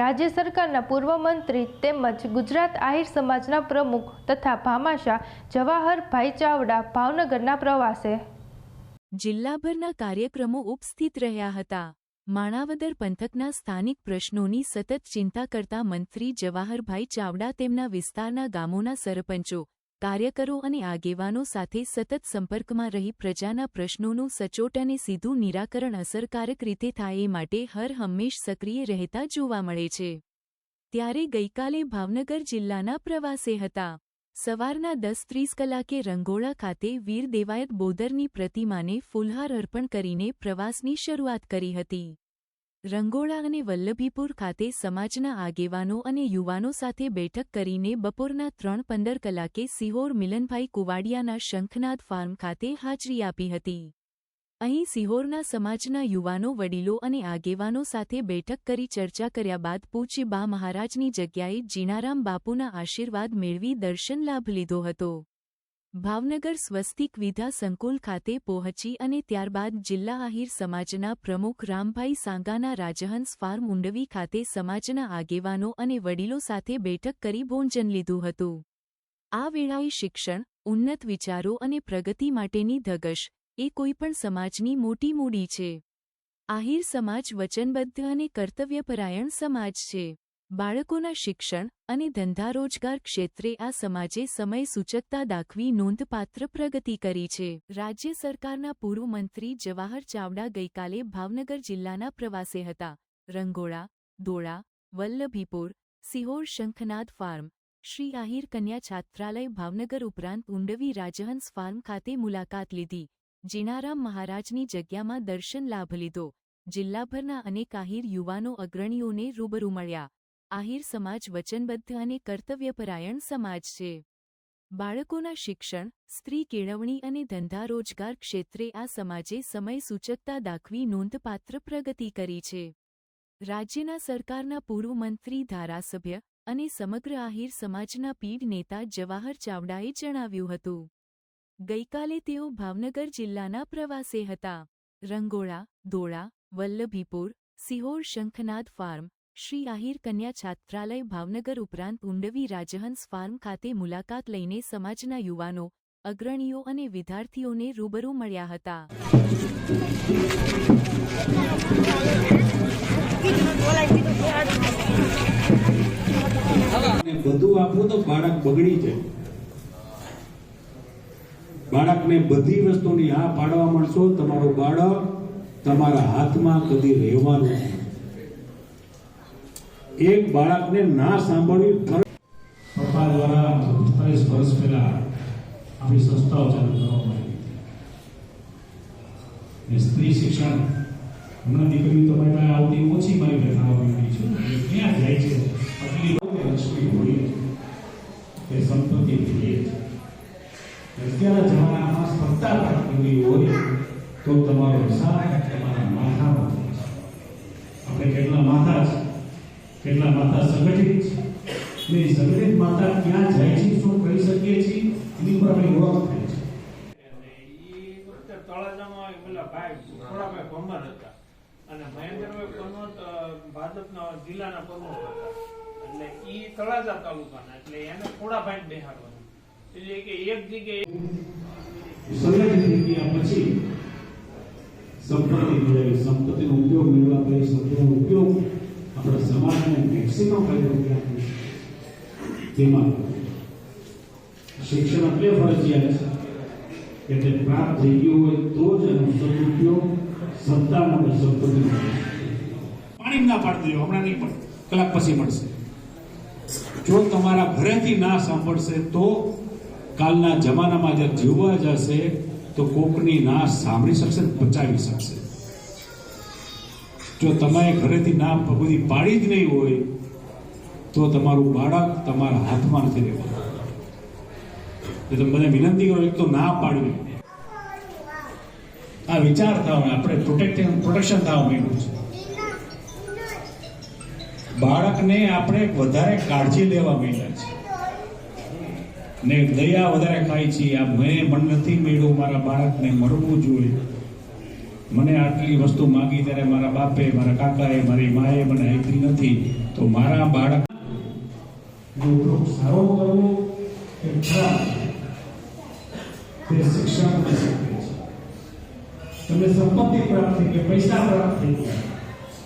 રાજ્ય સરકારના પૂર્વ મંત્રી તેમજ ગુજરાત આહિર સમાજના પ્રમુખ તથા ભામાશા જવાહરભાઈ ચાવડા ભાવનગરના પ્રવાસે. જિલ્લાભરના કાર્યક્રમો ઉપસ્થિત રહ્યા હતા. માણાવદર પંથકના સ્થાનિક પ્રશ્નોની સતત ચિંતા કરતા મંત્રી જવાહરભાઈ ચાવડા તેમના વિસ્તારના ગામોના સરપંચો કાર્યકરો અને આગેવાનો સાથે સતત સંપર્કમાં રહી પ્રજાના પ્રશ્નોનું સચોટ અને સીધું નિરાકરણ અસરકારક રીતે થાય એ માટે હર હંમેશ સક્રિય રહેતા જોવા મળે છે. ત્યારે ગઈકાલે ભાવનગર જિલ્લાના પ્રવાસે હતા. સવારના દસ ત્રીસ કલાકે રંગોળા ખાતે વીર દેવાયત બોદરની પ્રતિમાને ફૂલહાર અર્પણ કરીને પ્રવાસની શરૂઆત કરી હતી. રંગોળા અને વલ્લભીપુર ખાતે સમાજના આગેવાનો અને યુવાનો સાથે બેઠક કરીને બપોરના ત્રણ પંદર કલાકે સિહોર મિલનભાઈ કુવાડિયાના શંખનાદ ફાર્મ ખાતે હાજરી આપી હતી. અહીં સિહોરના સમાજના યુવાનો વડીલો અને આગેવાનો સાથે બેઠક કરી ચર્ચા કર્યા બાદ પૂજ્ય બા મહારાજની જગ્યાએ જીણારામ બાપુના આશીર્વાદ મેળવી દર્શન લાભ લીધો હતો. ભાવનગર સ્વસ્તિક વિધા સંકુલ ખાતે પહોંચી અને ત્યારબાદ જિલ્લા આહિર સમાજના પ્રમુખ રામભાઈ સાંગાના રાજહંસ ફાર્મ ઉંડવી ખાતે સમાજના આગેવાનો અને વડીલો સાથે બેઠક કરી ભોજન લીધું હતું. આ વેળાએ શિક્ષણ, ઉન્નત વિચારો અને પ્રગતિ માટેની ધગશ, એ કોઈપણ સમાજની મોટી મૂડી છે. આહિર સમાજ વચનબદ્ધ અને કર્તવ્યપરાયણ સમાજ છે. બાળકોના શિક્ષણ અને ધંધા રોજગાર ક્ષેત્રે આ સમાજે સમય સૂચકતા દાખવી નોંધપાત્ર પ્રગતિ કરી છે. રાજ્ય સરકારના પૂર્વ મંત્રી જવાહર ચાવડા ગઈકાલે ભાવનગર જિલ્લાના પ્રવાસે હતા. રંગોળા દોડા વલ્લભીપુર, સિહોર શંખનાદ ફાર્મ, શ્રી આહિર કન્યા છાત્રાલય ભાવનગર ઉપરાંત ઉંડવી રાજહંસ ફાર્મ ખાતે મુલાકાત લીધી. જીનારામ મહારાજની જગ્યામાં દર્શન લાભ લીધો. જિલ્લાભરના અનેક આહિર યુવાનો અગ્રણીઓને રૂબરૂ મળ્યા. આહિર સમાજ વચનબદ્ધ અને કર્તવ્યપરાયણ સમાજ છે. બાળકોના શિક્ષણ, સ્ત્રી કેળવણી અને ધંધા રોજગાર ક્ષેત્રે આ સમાજે સમય સૂચકતા દાખવી નોંધપાત્ર પ્રગતિ કરી છે. રાજ્યના સરકારના પૂર્વ મંત્રી, ધારાસભ્ય અને સમગ્ર આહિર સમાજના પીઢ નેતા જવાહર ચાવડાએ જણાવ્યું હતું. ગઈકાલે તેઓ ભાવનગર જિલ્લાના પ્રવાસે હતા. રંગોળા દોડા વલ્લભીપુર, સિહોર શંખનાદ ફાર્મ શ્રી આહિર કન્યા છાત્રાલય ભાવનગર ઉપરાંત ઉંડવી રાજહંસ ફાર્મ ખાતે મુલાકાત લઈને સમાજના યુવાનો, અગ્રણીઓ અને વિદ્યાર્થીઓને રૂબરૂ મળ્યા હતા બધું આપવું તો બાળક બગડી જાય બાળકને બધી વસ્તુની હા પાડવા મળશો, તમારું બાળક તમારા હાથમાં કદી રહેવાનું. એક બાળકને ના ફરજ પપ્પા દ્વારા અડતાલીસ વર્ષ પહેલા આપણી સંસ્થાઓ ચાલુ કરવામાં આવી સ્ત્રી શિક્ષણ હમણાં દીકરી તો પાસે આવતી ઓછી મારી પાસે આવવા છે. ક્યાં જાય છે? આટલી લક્ષ્મી હોય એ સંપત્તિ જોઈએ અત્યારના જમાનામાં સ્પર્ધા પ્રાપ્તિ હોય તો તમારો હિસાબ તમારા માથામાં આપણે કેટલા માથા છે? કેટલા માતા સંગઠિત છે. ને સંગઠિત માતા ક્યાં જાય છે શું કરી શકીએ છીએ? એની ઉપર આપણી ઓળખ થાય છે. અને ઈ વખતે તળાજામાં પેલા ભાઈ થોડાભાઈ ભમર હતા. અને મહેન્દ્રભાઈ પનોત ભાજપના જિલ્લાના પ્રમુખ હતા. એટલે ઈ તળાજા તાલુકાના એટલે એને થોડાભાઈ બેહાડવાનું. એટલે કે એક જગ્યાએ સંગઠિત ગયા પછી સંપત્તિ મેળવી. સંપત્તિનો ઉપયોગ મેળવવા પછી સંપત્તિનો ઉપયોગ આપણા મેક્સિમમ ફાયદો તેમાં શિક્ષણ એટલે ફરજિયાત છે. તે પ્રાપ્ત થઈ ગયું હોય તો જ એનો સદુપયોગ સત્તા માટે સંપત્તિ પાણી ના પાડી દેજો હમણાં નહીં કલાક પછી મળશે. જો તમારા ઘરેથી ના સાંભળશે તો કાલના જમાનામાં જ્યારે જીવવા જશે તો કોકની ના સાંભળી શકશે બચાવી શકશે. જો તમે ઘરેથી ના બધી પાડી જ નહીં હોય તો તમારું બાળક તમારા હાથમાં નથી રહેવાનું તમે બધા વિનંતી કરો, એક તો ના પાડવી. આ વિચાર થવા આપણે પ્રોટેક્શન પ્રોટેક્શન થવા માંડ્યું છે. બાળકને આપણે વધારે કાળજી લેવા માંડ્યા છે. ને દયા વધારે ખાય છે. આ મેં મન નથી મળ્યું મારા બાળકને મળવું જોઈએ. મને આટલી વસ્તુ માંગી ત્યારે મારા બાપે, મારા કાકાએ, મારી માએ મને આપી નથી. તો મારા બાળક એનો ઉપયોગ સારો કરવો કે ખરાબ તે શિક્ષણ તમને સંપત્તિ પ્રાપ્ત થઈ કે પૈસા પ્રાપ્ત થઈ ગયા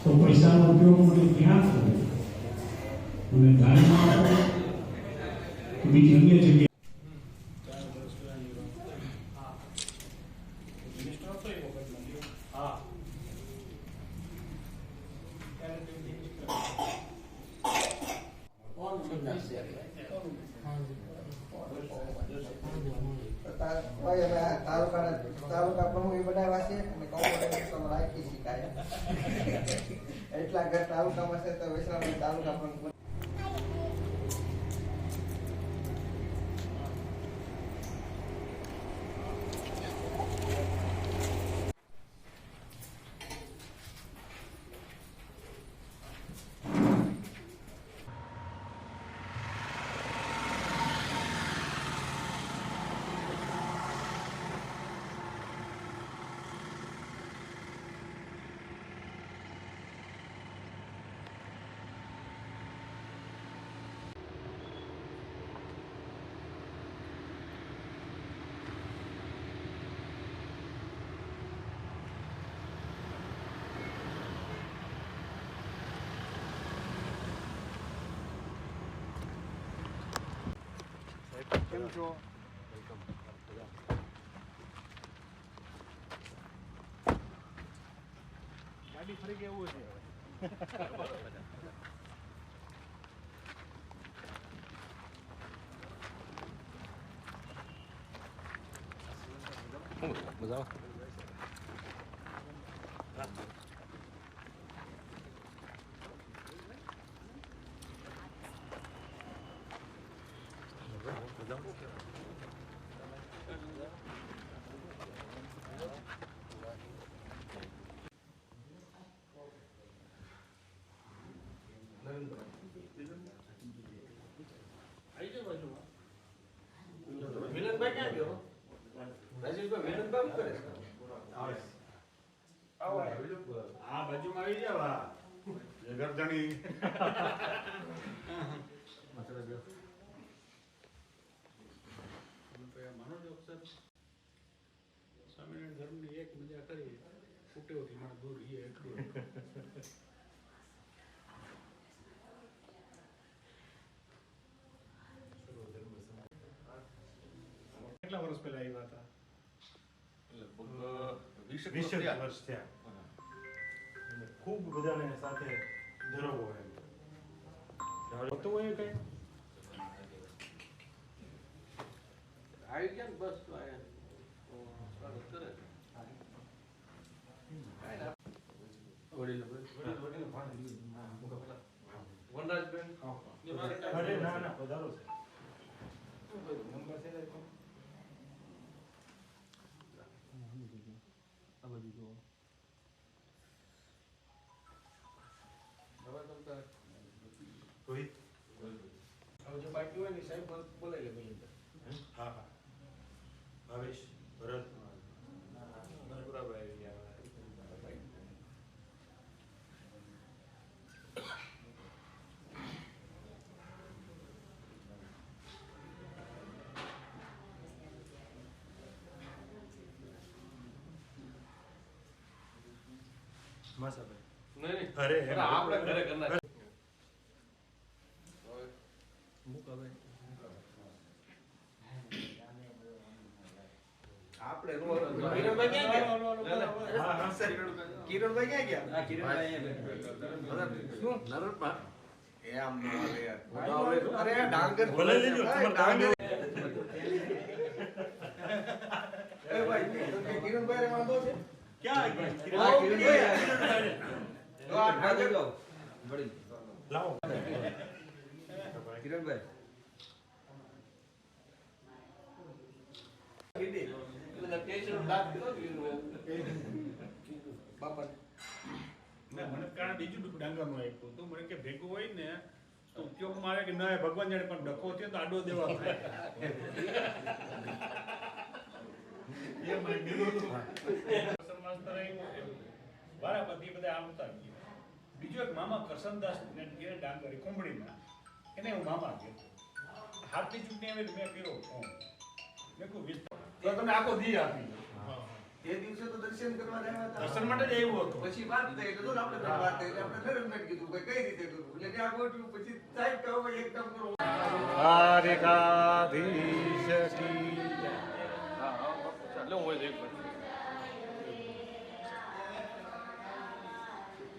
તો પૈસાનો ઉપયોગ મને ક્યાં કરવો મને દાનમાં આપો બીજી અન્ય જગ્યાએ તાલુકા એ બનાવ્યા છે અને કોમ્પ્યુટર રાખી શકાય એટલા ઘર તાલુકામાં છે તો વૈષ્ણવ તાલુકા પ્રમુખ કેમ છો? ગાડી ફરી કેવું છે આ બાજુમાં આવી જાવ. જગરદણી સ્વામિનારાયણ ધર્મની એક મજા કરી ફૂટેવથી મને દૂર એ એટલું કેટલા વર્ષ પહેલા આવ્યા હતા? વીસ વર્ષ થયા. અને ખૂબ બધાને સાથે ધરવો એમ. હોતું હોય કઈ? આવી ગયા ને બસ તો આયા સ્વાગત કરે વનરાજબેન ના ના પધારો છે નંબર છે તારી પાસે? રોહિત હવે જે બાકી હોય ને એ સાહેબ બોલાવી લે પેલી હા હા ભાવેશ ભરત બરાબર આવી ગયા માસાભાઈ નહીં નહીં. અરે આપણે ઘરે કરનાર આપણે કિરણભાઈ ક્યાં ગયા? હા હા કિરણભાઈ ક્યાં ગયા? શું? એ આમ ન આવે અરે ડાંગર લેજો, એ ભાઈ કિરણભાઈ રે વાંધો છે? ભેગું હોય ને તો ઉપયોગમાં આવે કે ના ભગવાન જાણે પણ ડખો થયો તો આડો દેવા થાય એ મને કીધું એવું બરાબર એ બધા આવતા ગયા. બીજો એક મામા કરસનદાસ એને ડાંગરી કોંબડીમાં એને હું મામા કહેતો. હાથની ચૂંટણી આવે મેં કર્યો ફોન. મેં કહું વિસ્તાર તો તમે આખો દી આપી એ દિવસે તો દર્શન કરવા આવ્યા હતા. દર્શન માટે જ આવ્યો હતો. પછી વાત થઈ તો આપણે બે વાત થઈ એટલે આપણે નરેન્દ્રભાઈ કીધું કે કઈ રીતે કરું એટલે આ ગોઠવ્યું. પછી સાહેબ કહો ભાઈ એક કામ કરો. દ્વારિકાધીશ કી હા કૃષ્ણ બોલો કૃષ્ણ કનૈયા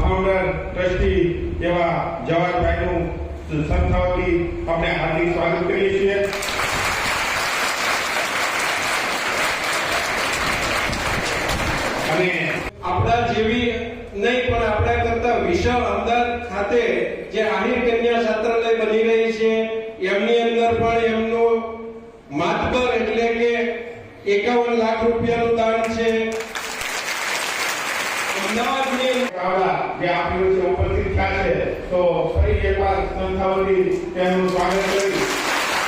ફાઉન્ડર ટ્રસ્ટી એવા જવાહરભાઈનું સંસ્થાઓથી આપણે હાર્દિક સ્વાગત કરીએ છીએ અને આપણા જેવી નહીં, પણ આપણા કરતા વિશાળ અમદાવાદ ખાતે જે આહિર કન્યા છાત્રાલય બની રહી છે, એમની અંદર પણ એમનો માતબર એટલે કે એકાવન લાખ રૂપિયાનું દાન છે. અમદાવાદની કાવડા જે ઉપસ્થિત થયા છે, તો ફરી એકવાર સંસ્થાઓની તેમનું સ્વાગત કરી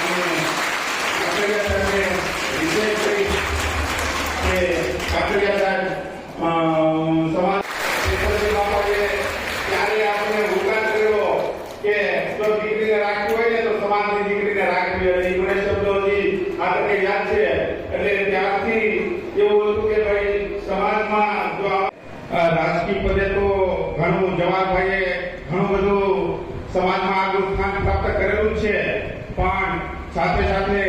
અને કાકડિયા સાહેબને વિશેષ કરી કે કાકડિયા સાહેબ અ, સમાજ ક્ષેત્રથી બાપાએ ત્યારે આપણે હુકમ કર્યો કે જો દીકરીને રાખવી હોય ને તો સમાજની દીકરીને રાખવી અને એ બધા શબ્દો હજી આપણને યાદ છે એટલે ત્યારથી એવું હતું કે ભાઈ સમાજમાં જો આ અ, રાજકીય પદે તો ઘણું જવાહરભાઈએ ઘણું બધું સમાજમાં આગળ સ્થાન પ્રાપ્ત કરેલું છે. પણ સાથે સાથે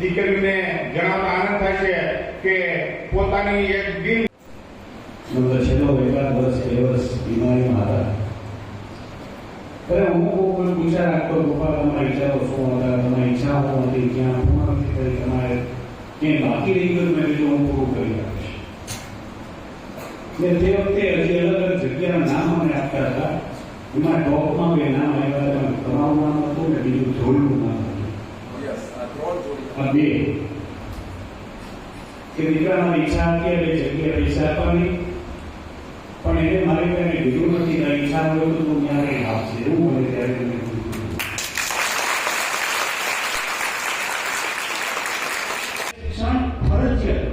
દીકરીને જણાવતા આનંદ થાય છે કે પોતાની એક દિલ છેલ્લો એકાદ વર્ષ બે વર્ષ બીમારીમાં હતા. ત્યારે હું કોઈ પૂછ્યા રાખતો પપ્પા તમારા વિચારો શું હતા તમારી ઈચ્છાઓ હતી ક્યાં પૂર્ણ નથી કરી, તમારે ક્યાંય બાકી રહી ગયું મેં કીધું, હું પૂરું કરી આપીશ. ને તે વખતે હજી અલગ અલગ નામ અમને આપતા હતા એમાં ટોપમાં બે નામ આવ્યા હતા તમારું નામ હતું ને બીજું ધોળનું નામ હતું આ બે કે દીકરા મારી ઈચ્છા હતી એટલે જગ્યા પૈસા આપવાની પણ એને મારી કઈ કીધું નથી ઈચ્છા હોય તો તું ત્યાં કંઈ આપશે એવું મને ત્યારે તમે કીધું શિક્ષણ ફરજિયાત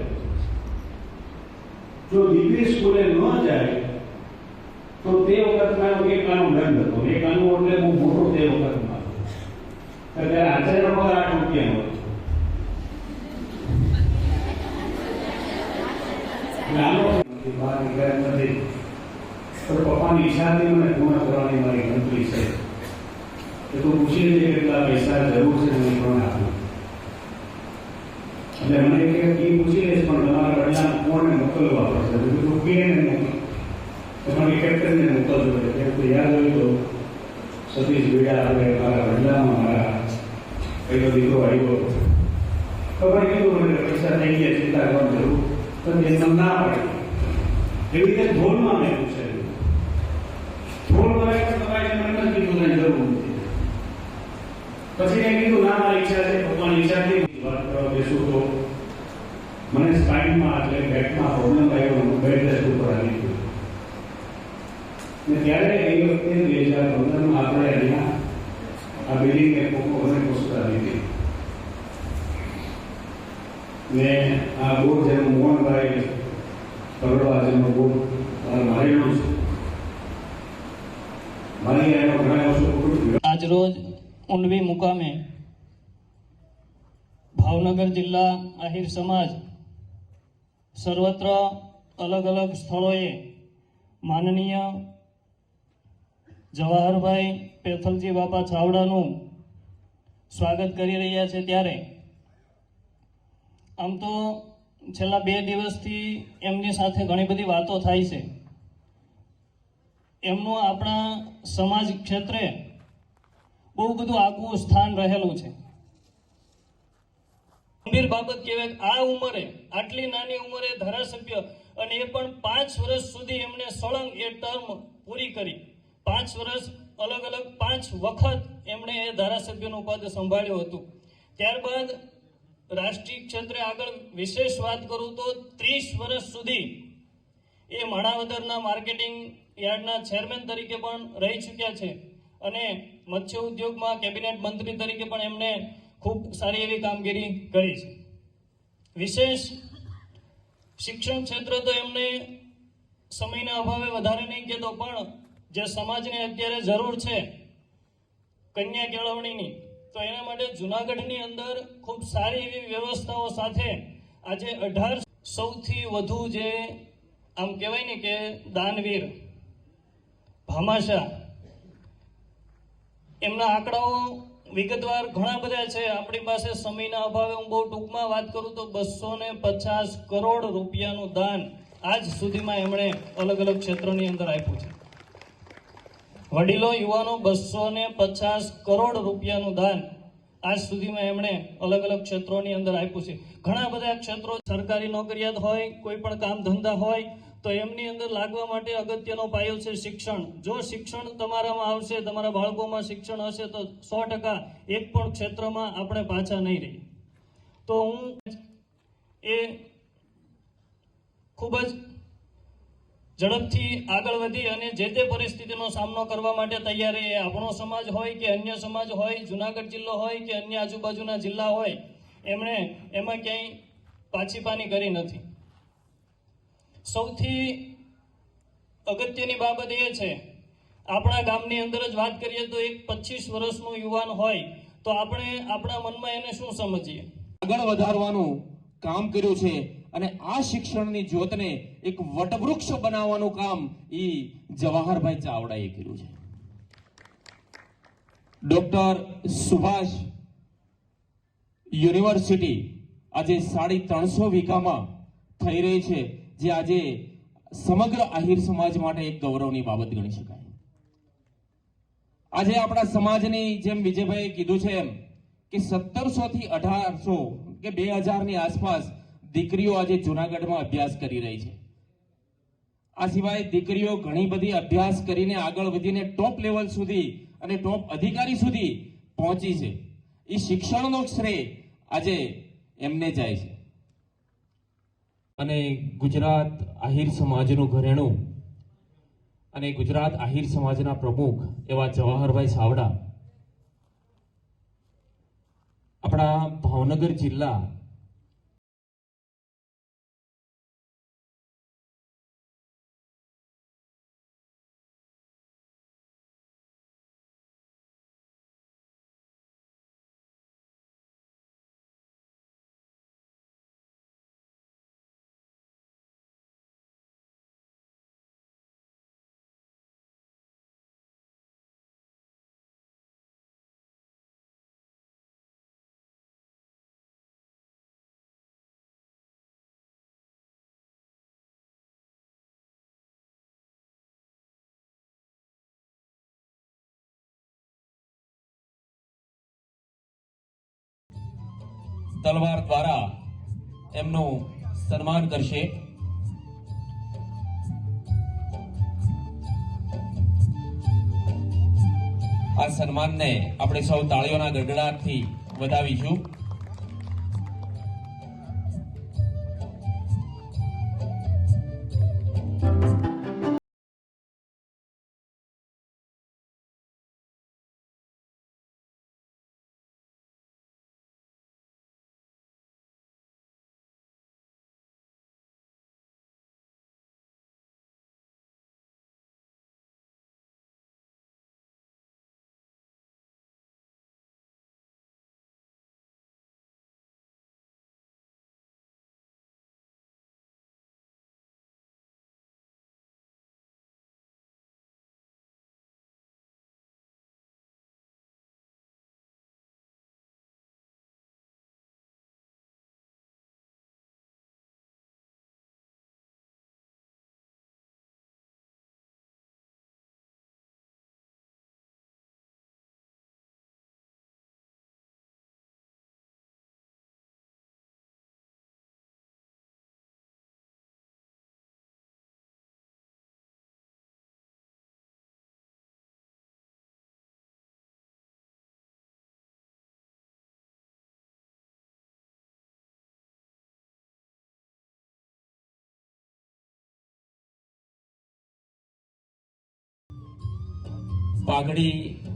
જો દીકરી સ્કૂલે ન જાય તો તે વખતમાં એક કાનૂન દંડ હતો એ કાનૂન એટલે બહુ મોટો તે વખતમાં હતો ત્યારે આચાર્ય પગાર આઠ રૂપિયાનો હતો નાનો બહાર નીકળ્યા નથી પણ પપ્પાની ઈચ્છા હતી મને પૂર્ણ કરવાની મારી ગણતરી છે કે તું પૂછી લેજે કે કેટલા પૈસા જરૂર છે હું તમને આપું એટલે મને કે એ પૂછી લઈશ પણ તમારા વડીલા કોણને મોકલવા પડશે બીજું તું કે ને મોકલ તમારી તું યાદ હોય તો સતીશ બીડા આપણે મારા વડીલામાં મારા પહેલો દીકરો આવ્યો ખબર કીધું મને પૈસા થઈ ગયા ચિંતા કરવાની જરૂર તો એમને ના પડે એવી રીતે ધોળમાં મેં એક પણ તમારે મને નથી કીધું કાંઈ જરૂર નથી પછી મેં કીધું ના મારી ઈચ્છા છે ભગવાન ઈચ્છા થઈ વાત કરવા બેસું તો મને સ્પાઇનમાં એટલે બેકમાં પ્રોબ્લેમ આવ્યો બેડ રેસ્ટ ઉપર આવી ગયો. ત્યારે એ વખતે બે હજાર પંદરમાં આપણે અહીંયા આ બિલ્ડિંગને કોને પુસ્તક લીધી ને આ બોર્ડ જેનું મોહનભાઈ કરોડા જેનું બોર્ડ મારે મારેલું છે મારી એનો ઘણા વર્ષો પૂરું આજરોજ ઊંડવી મુકામે ભાવનગર જિલ્લા આહિર સમાજ સર્વત્ર અલગ અલગ સ્થળોએ માનનીય જવાહરભાઈ પેથલજી બાપા ચાવડાનું સ્વાગત કરી રહ્યા છે ત્યારે. આમ તો છેલ્લા બે દિવસથી એમની સાથે ઘણી બધી વાતો થાય છે. એમનું આપણા સમાજ ક્ષેત્રે બહુ બધું આગવું સ્થાન રહેલું છે. ગંભીર બાબત કહેવાય આ ઉંમરે, આટલી નાની ઉંમરે ધારાસભ્ય અને એ પણ પાંચ વર્ષ સુધી એમણે સળંગ એ ટર્મ પૂરી કરી. પાંચ વર્ષ અલગ અલગ પાંચ વખત એમણે એ ધારાસભ્યનું પદ સંભાળ્યું હતું. ત્યારબાદ રાષ્ટ્રીય ક્ષેત્રે આગળ વિશેષ વાત કરું તો ત્રીસ વર્ષ સુધી એ માણાવદરના માર્કેટિંગ યાર્ડના ચેરમેન તરીકે પણ રહી ચૂક્યા છે અને મત્સ્ય ઉદ્યોગમાં કેબિનેટ મંત્રી તરીકે પણ એમણે ખૂબ સારી એવી કામગીરી કરી છે. વિશેષ શિક્ષણ ક્ષેત્ર તો એમને સમયના અભાવે વધારે નહીં કહેતો પણ જે સમાજને અત્યારે જરૂર છે કન્યા કેળવણીની, તો એના માટે જુનાગઢની અંદર ખૂબ સારી એવી વ્યવસ્થાઓ સાથે આજે અઢાર સૌથી વધુ જે આમ કહેવાય ને કે દાનવીર, ભામાશા, એમના આંકડાઓ વિગતવાર ઘણા બધા છે. આપણી પાસે સમયના અભાવે હું બહુ ટૂંકમાં વાત કરું તો બસો ને પચાસ કરોડ રૂપિયાનું દાન આજ સુધીમાં એમણે અલગ અલગ ક્ષેત્રોની અંદર આપ્યું છે. વડીલો, યુવાનો બસો ને પચાસ કરોડ રૂપિયાનું દાન આજ સુધીમાં એમણે અલગ અલગ ક્ષેત્રોની અંદર આપ્યું છે. ઘણા બધા ક્ષેત્રો સરકારી નોકરિયાત હોય, કોઈ પણ કામ ધંધા હોય, તો એમની અંદર લાગવા માટે અગત્યનો પાયો છે શિક્ષણ. જો શિક્ષણ તમારામાં આવશે, તમારા બાળકોમાં શિક્ષણ હશે, તો સો ટકા એક પણ ક્ષેત્રમાં આપણે પાછા નહીં રહીએ. તો હું એ ખૂબ જ ઝડપથી આગળ વધી અને જે તે પરિસ્થિતિનો સામનો કરવા માટે તૈયાર એ આપણો સમાજ હોય કે અન્ય સમાજ હોય, જુનાગઢ જિલ્લો હોય કે અન્ય આજુબાજુના જિલ્લા હોય, એમણે એમાં ક્યાંય પાછીપાની કરી નથી. સૌથી અગત્યની બાબત એ છે, આપણા ગામની અંદર જ વાત કરીએ તો એક પચીસ વર્ષનું યુવાન હોય, તો આપણે આપણા મનમાં એને શું સમજીએ? આગળ વધારવાનું કામ કર્યું છે અને આ શિક્ષણની જ્યોતને એક વટવૃક્ષ બનાવવાનું કામ એ જવાહરભાઈ ચાવડાએ કર્યું છે. ડોક્ટર સુભાષ યુનિવર્સિટી આજે સાડી ત્રણસો વીઘામાં થઈ રહી છે, જે આજે સમગ્ર આહિર સમાજ માટે એક ગૌરવની બાબત ગણી શકાય. આજે આપણા સમાજની જેમ વિજયભાઈએ કીધું છે એમ કે સત્તરસો થી અઢારસો કે બે હજારની આસપાસ દીકરીઓ આજે જુનાગઢમાં અભ્યાસ કરી રહી છે. આ સિવાય દીકરીઓ ઘણી બધી અભ્યાસ કરીને આગળ વધીને ટોપ લેવલ સુધી અને ટોપ અધિકારી સુધી પહોંચી છે. એ શિક્ષણનો શ્રેય આજે એમને જાય છે. અને ગુજરાત આહિર સમાજનું ઘરેણું અને ગુજરાત આહિર સમાજના પ્રમુખ એવા જવાહરભાઈ સાવડા આપણા ભાવનગર જિલ્લા તલવાર દ્વારા એમનું સન્માન કરશે. આ સન્માનને આપણે સૌ તાળીઓના ગડગડાટથી વધાવીશું. પાઘડી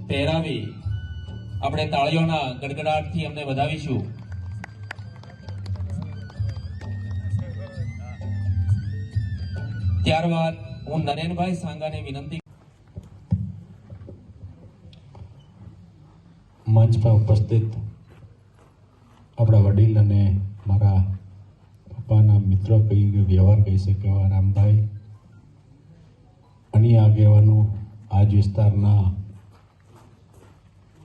પહેરાવી આપણે તાળીઓના ગડગડાટથી અમને વધાવીશું. ત્યારબાદ હું નરેનભાઈ સાંગાને વિનંતી મંચ પર ઉપસ્થિત આપણા વડીલ અને મારા પપ્પાના મિત્રો કહી વ્યવહાર કહી શકે એવા રામભાઈ. અન્ય આગેવાનો આજ વિસ્તારના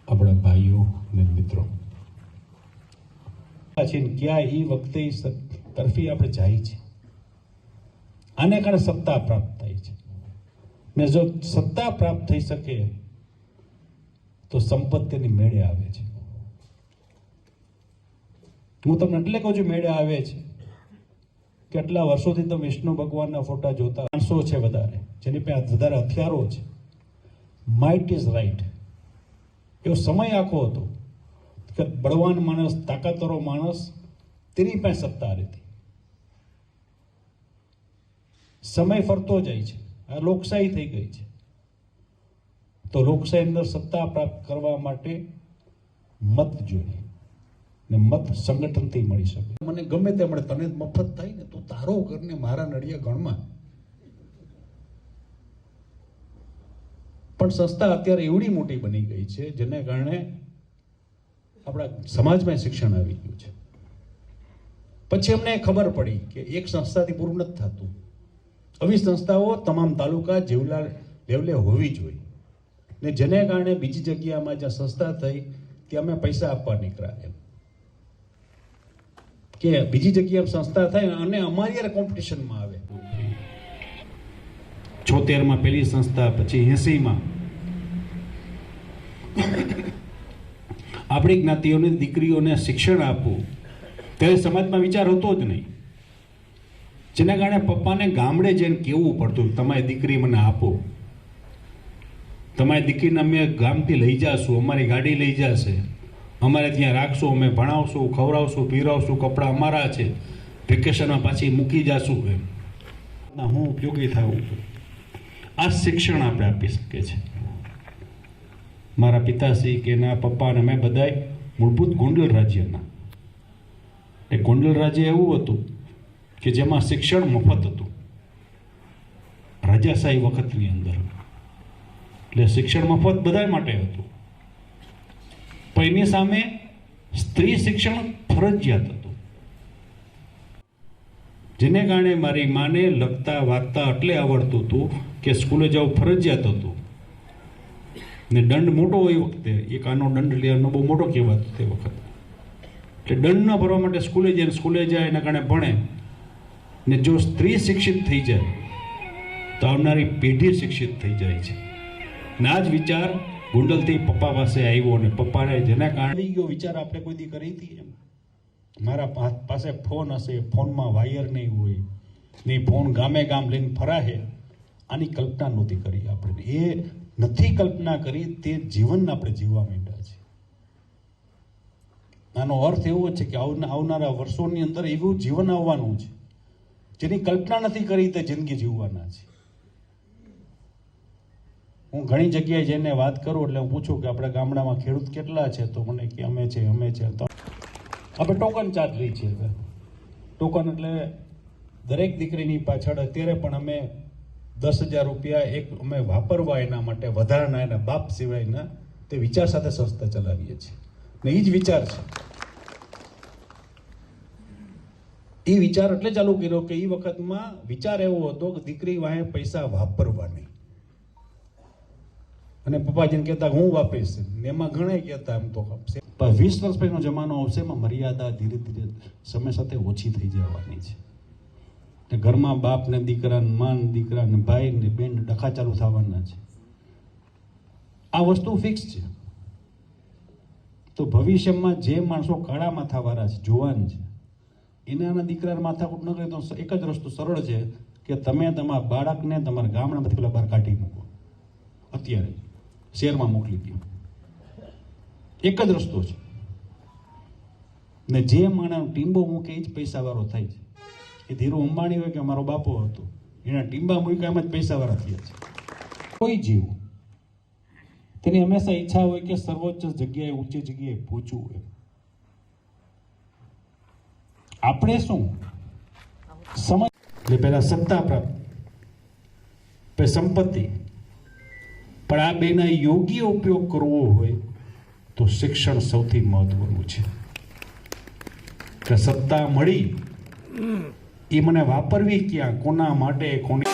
આપણા ભાઈઓ અને મિત્રો. છે ને ક્યાં એ વખતે તરફી આપણે જાય છે. આને કારણે સત્તા પ્રાપ્ત થાય છે. ને જો સત્તા પ્રાપ્ત થઈ શકે તો સંપત્તિની મેળે આવે છે. હું તમને એટલે કહું છું, મેળે આવે છે. કેટલા વર્ષોથી તો વિષ્ણુ ભગવાનના ફોટા જોતા માણસો છે વધારે, જેની પાસે વધારે હથિયારો છે. માઇટ ઇઝ રાઈટ એવો સમય આખો હતો કે બળવાન માણસ તાકાતરો માણસ તેની પાસે સત્તા રહેતી. સમય ફરતો જાય છે. આ લોકશાહી થઈ ગઈ છે. તો લોકશાહી અંદર સત્તા પ્રાપ્ત કરવા માટે મત જોઈએ ને મત સંગઠનથી મળી શકે. મને ગમે તે મળે તને મફત થાય ને તો તારો ઘરને મારા નડિયા ગણમાં. પણ સંસ્થા અત્યારે એવડી મોટી બની ગઈ છે, જેને કારણે આપણા સમાજમાં શિક્ષણ આવી ગયું છે. પછી અમને ખબર પડી કે એક સંસ્થાથી પૂરું નથી થતું. આવી સંસ્થાઓ તમામ તાલુકા જેવલા લેવલે હોવી જોઈએ. ને જેને કારણે બીજી જગ્યામાં જ્યાં સંસ્થા થઈ, ત્યાં અમે પૈસા આપવા નીકળ્યા એમ. કે બીજી જગ્યાએ સંસ્થા થાય અને અમારી યાર કોમ્પિટિશનમાં આવે. છોતેરમાં પેલી સંસ્થા, પછી એસીમાં. આપણી જ્ઞાતિઓની, દીકરીઓને શિક્ષણ આપવું, ત્યારે સમાજમાં વિચાર હતો જ નહીં. જેના કારણે પપ્પાને ગામડે જઈને કેવું પડતું, તમારી દીકરી મને આપો. તમારી દીકરીને અમે ગામથી લઈ જશું, અમારી ગાડી લઈ જશે. અમારે ત્યાં રાખશું, અમે ભણાવશું, ખવડાવશું, પીરાવશું, કપડાં અમારા છે. વેકેશનમાં પાછી મૂકી જશું એમ. હું ઉપયોગી થવું આ શિક્ષણ આપણે આપી શકીએ છીએ. મારા પિતાશ્રી કે એના પપ્પા અને અમે બધાય મૂળભૂત ગોંડલ રાજ્યના. એ ગોંડલ રાજ્ય એવું હતું કે જેમાં શિક્ષણ મફત હતું. રાજાશાહી વખતની અંદર. એટલે શિક્ષણ મફત બધા માટે હતું. પણ એની સામે સ્ત્રી શિક્ષણ ફરજિયાત હતું. જેને કારણે મારી માને લખતા, વાંચતા એટલે આવડતું હતું કે સ્કૂલે જવું ફરજિયાત હતું. ને દંડ મોટો હોય વખતે, એક આનો દંડ લેવાનો બહુ મોટો કહેવાતો તે વખત. એટલે દંડ ન ભરવા માટે સ્કૂલે જાય સ્કૂલે જાય, એના કારણે ભણે. ને જો સ્ત્રી શિક્ષિત થઈ જાય, તો આવનારી પેઢી શિક્ષિત થઈ જાય છે. ને આ જ વિચાર ગુંડલથી પપ્પા પાસે આવ્યો અને પપ્પાને જેના કારણે ગયો વિચાર આપણે કોઈ દી કરી હતી એમ? મારા પાસે ફોન હશે, ફોનમાં વાયર નહીં હોય ને ફોન ગામે ગામ લઈને ફરાહે, આની કલ્પના નહોતી કરી આપણે. એ નથી કલ્પના કરી, તે જીવન આપણે જીવવા માંડ્યા છે. આનો અર્થ એવો છે કે આવનારા વર્ષોની અંદર એવું જીવન આવવાનું છે, જેની કલ્પના નથી કરી તે જિંદગી જીવવાના છે. હું ઘણી જગ્યાએ જઈને વાત કરું એટલે હું પૂછું કે આપણા ગામડામાં ખેડૂત કેટલા છે? તો મને કે અમે છે અમે છે. તો આપણે ટોકન ચાર્જ લઈએ છીએ ટોકન એટલે દરેક દીકરીની પાછળ અત્યારે પણ અમે દસ હજાર રૂપિયા એક અમે વાપરવા એના માટે, વધારાના એના બાપ સિવાયના તે વિચાર સાથે સંસ્થા ચલાવીએ છીએ. ને એ જ વિચાર છે. એ વિચાર એટલે ચાલુ કર્યો કે એ વખતમાં વિચાર એવો હતો કે દીકરી વાહે પૈસા વાપરવા નહીં. અને પપ્પાજીને કહેતા હું વાપરીશ એમાં. ઘણા કહેતા એમ તો પણ વીસ વર્ષ પછીનો જમાનો આવશે એમાં મર્યાદા ધીરે ધીરે સમય સાથે ઓછી થઈ જવાની છે. ને ઘરમાં બાપ ને દીકરા ને માં ને દીકરા ને બેન ડખા ચાલુ થવાના છે. આ વસ્તુ ફિક્સ છે. તો ભવિષ્યમાં જે માણસો કાળા માથાવાળા છે, જુવાન છે, એના દીકરાને માથાકૂટ ન કરે તો એક જ રસ્તો સરળ છે કે તમે તમારા બાળકને તમારા ગામડામાંથી પેલા બહાર કાઢી મૂકો. અત્યારે શહેરમાં મોકલી દો. એક જ રસ્તો છે. ને જે માણસ ટીંબો મૂકે એ જ પૈસાવાળો થાય છે. એ ધીરુ અંબાણી હોય કે મારો બાપો હતો, એના ટીંબા મૂક્યા એમ જ પૈસાવાળા થયા છે. કોઈ જીવ તેની હંમેશા ઈચ્છા હોય કે સર્વોચ્ચ જગ્યાએ, ઊંચી જગ્યાએ પહોંચવું હોય. આપણે શું? સમજ પહેલા સત્તા પ્રાપ્ત, પછી સંપત્તિ. પણ આ બેના યોગ્ય ઉપયોગ કરવો હોય તો શિક્ષણ સૌથી મહત્વનું છે. કે સત્તા મળી, એ મને વાપરવી ક્યાં, કોના માટે, કોની